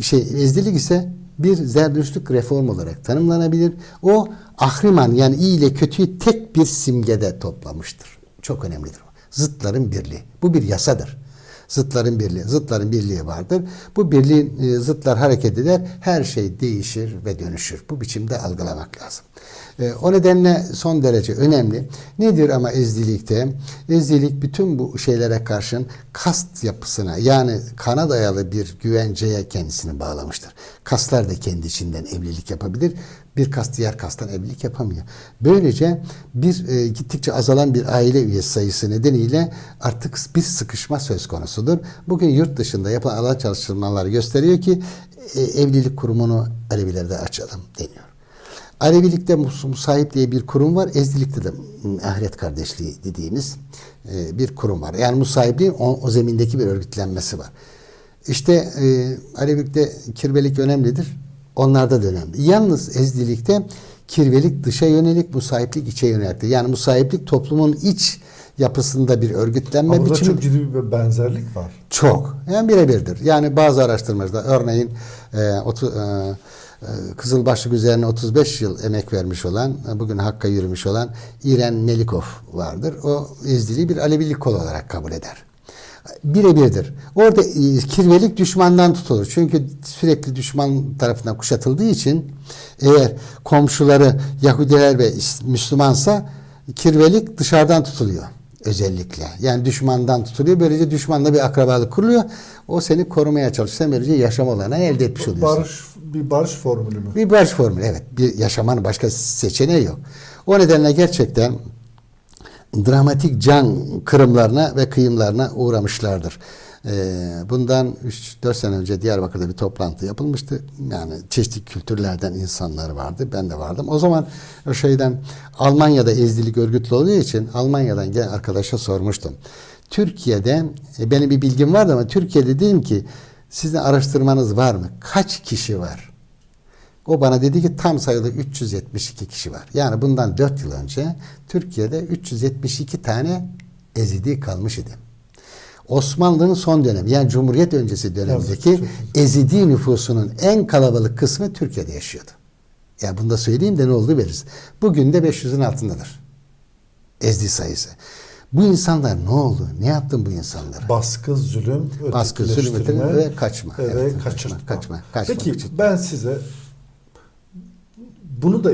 Şey, ezdilik ise bir zerdüştlük reform olarak tanımlanabilir. O ahriman yani iyi ile kötüyü tek bir simgede toplamıştır. Çok önemlidir. Zıtların birliği. Bu bir yasadır. Zıtların birliği. Zıtların birliği vardır. Bu birliğin e, zıtlar hareket eder. Her şey değişir ve dönüşür. Bu biçimde algılamak lazım. E, O nedenle son derece önemli. Nedir ama ezdilikte? Ezdilik bütün bu şeylere karşın kast yapısına yani kana dayalı bir güvenceye kendisini bağlamıştır. Kaslar da kendi içinden evlilik yapabilir. Bir kast diğer kastan evlilik yapamıyor. Böylece bir e, gittikçe azalan bir aile üyesi sayısı nedeniyle artık bir sıkışma söz konusudur. Bugün yurt dışında yapılan alan çalışmaları gösteriyor ki e, evlilik kurumunu Alevilerde açalım deniyor. Alevilikte mus- Musahip diye bir kurum var. Ezdilikte de m, ahiret kardeşliği dediğimiz e, bir kurum var. Yani Musahipliğin o, o zemindeki bir örgütlenmesi var. İşte e, Alevilikte kirvelik önemlidir. Onlarda da önemli. Yalnız ezdilikte kirvelik dışa yönelik, musahiplik içe yöneliktir. Yani musahiplik toplumun iç yapısında bir örgütlenme Ama biçimi. çok ciddi bir benzerlik var. Çok. Yani birebirdir. Yani bazı araştırmacılar örneğin e, otu, e, e, Kızılbaşlık üzerine 35 yıl emek vermiş olan, e, bugün Hakk'a yürümüş olan İren Melikov vardır. O ezdiliği bir Alevilik kol olarak kabul eder. Birebirdir. Orada e, kirvelik düşmandan tutulur. Çünkü sürekli düşman tarafından kuşatıldığı için eğer komşuları Yahudiler ve Müslümansa kirvelik dışarıdan tutuluyor özellikle. Yani düşmandan tutuluyor. Böylece düşmanla bir akrabalık kuruluyor. O seni korumaya çalışıyor. Sen böylece yaşam olanağı elde etmiş oluyorsun. Barış bir barış formülü mü? Bir barış formülü evet. Bir yaşamanın başka seçeneği yok. O nedenle gerçekten dramatik can kırımlarına ve kıyımlarına uğramışlardır. Ee, bundan 3-4 sene önce Diyarbakır'da bir toplantı yapılmıştı. Yani çeşitli kültürlerden insanlar vardı. Ben de vardım. O zaman o şeyden Almanya'da ezdilik örgütlü olduğu için Almanya'dan gelen arkadaşa sormuştum. Türkiye'de e, benim bir bilgim vardı ama Türkiye'de dedim ki sizin araştırmanız var mı? Kaç kişi var? O bana dedi ki tam sayılı 372 kişi var. Yani bundan 4 yıl önce Türkiye'de 372 tane ezidi kalmış idi. Osmanlı'nın son dönemi yani Cumhuriyet öncesi dönemindeki Evet, ezidi nüfusunun en kalabalık kısmı Türkiye'de yaşıyordu. Ya bunu da söyleyeyim de ne oldu veririz. Bugün de 500'ün altındadır. Ezdi sayısı. Bu insanlar ne oldu? Ne yaptın bu insanlara? Baskı, zulüm, Baskı, zulüm, ve kaçma. Ve Evet, kaçırtma. kaçma, kaçma, kaçmak Peki için. ben size bunu da